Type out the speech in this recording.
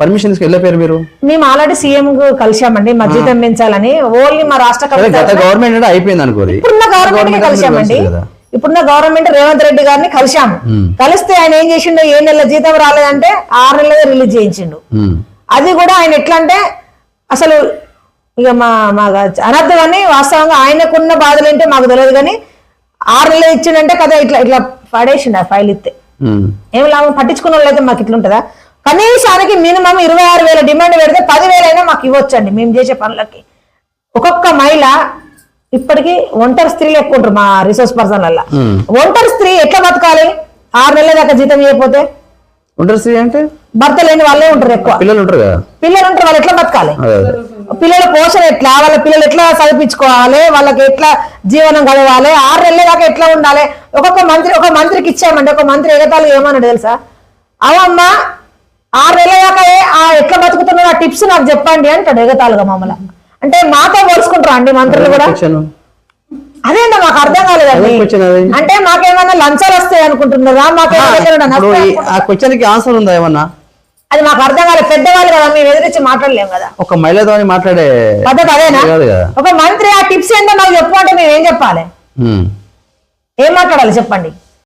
Permission తీసుకు వెళ్ళిపోయారు మీరు? మేము ఆల్రెడీ సీఎం కలిసామండి మా జీతం పెంచాలని ఓన్లీ మా రాష్ట్ర గవర్నమెంట్ అయిపోయింది అనుకోరి. ఇప్పుడున్న గవర్నమెంట్ కలిసామండి. ఇప్పుడున్న గవర్నమెంట్ రేవంత్ రెడ్డి గారిని కలిసాము. కలిస్తే ఆయన ఏం చేసిండు? ఏ నెలల జీతం రాలేదంటే ఆరు నెలలే రిలీజ్ చేయించిండు. అది కూడా ఆయన ఎట్లా అంటే అసలు ఇక మా మా అనర్థం అని వాస్తవంగా ఆయనకున్న బాధలు ఏంటో మాకు తెలియదు కానీ ఆరు నెలలు ఇచ్చిండంటే కదా ఇట్లా ఇట్లా పడేసిండు ఆ ఫైల్ ఇస్తే ఉమ్, ఏం లాభం? పట్టించుకున్న వాళ్ళు అయితే మాకు ఇట్లుంటుందా? కనీసానికి మినిమం ఇరవై ఆరు వేల డిమాండ్ పెడితే పదివేలైనా మాకు ఇవ్వచ్చండి మేము చేసే పనులకి. ఒక్కొక్క మహిళ ఇప్పటికీ ఒంటరి స్త్రీలు ఎక్కువ ఉంటారు మా రిసోర్స్ పర్సన్ వల్ల. ఒంటరి స్త్రీ ఎట్లా బతకాలి? ఆరు నెలల దాకా జీతం చేయకపోతే? ఉంటారు స్త్రీ అంటే? భర్త లేని వాళ్ళే ఉంటారు ఎక్కువ. పిల్లలు ఉంటారు కదా? పిల్లలు ఉంటారు వాళ్ళు ఎట్లా బతకాలి? పిల్లల పోషణ ఎట్లా? వాళ్ళ పిల్లలు ఎట్లా చదివించుకోవాలి? వాళ్ళకి ఎట్లా జీవనం గడవాలి? ఆరు నెలల దాకా ఎట్లా ఉండాలి? ఒక్కొక్క మంత్రి ఒక మంత్రికి ఇచ్చామండి ఒక మంత్రి ఎగతాలు ఏమన్నాడు తెలుసా? అవమ్మా ఆరు నెలల దాకా ఏ- ఆ ఎట్లా బతుకుతున్నారు ఆ టిప్స్ నాకు చెప్పండి అంటాడు ఎగతాలుగా మమ్మల్ని అంటే మాతో పోల్చుకుంటారా అండి మంత్రులు కూడా? అదేంటో మాకు అర్థం కాలేదండి. అంటే మాకేమైనా లంచాలు వస్తాయి అనుకుంటున్నారా? మాకేమైనా క్వశ్చన్కి ఆన్సర్ ఉందా ఏమన్నా? అది మాకు అర్థం కాలేదు. పెద్దవాళ్ళు కదా మేము ఎదిరించి మాట్లాడలేం కదా. ఒక మహిళతో మాట్లాడే పద్ధతి అదేనా? ఒక మంత్రి ఆ టిప్స్ ఏంటో నాకు చెప్పు అంటే మేము ఏం చెప్పాలి. ఏం మాట్లాడాలి చెప్పండి?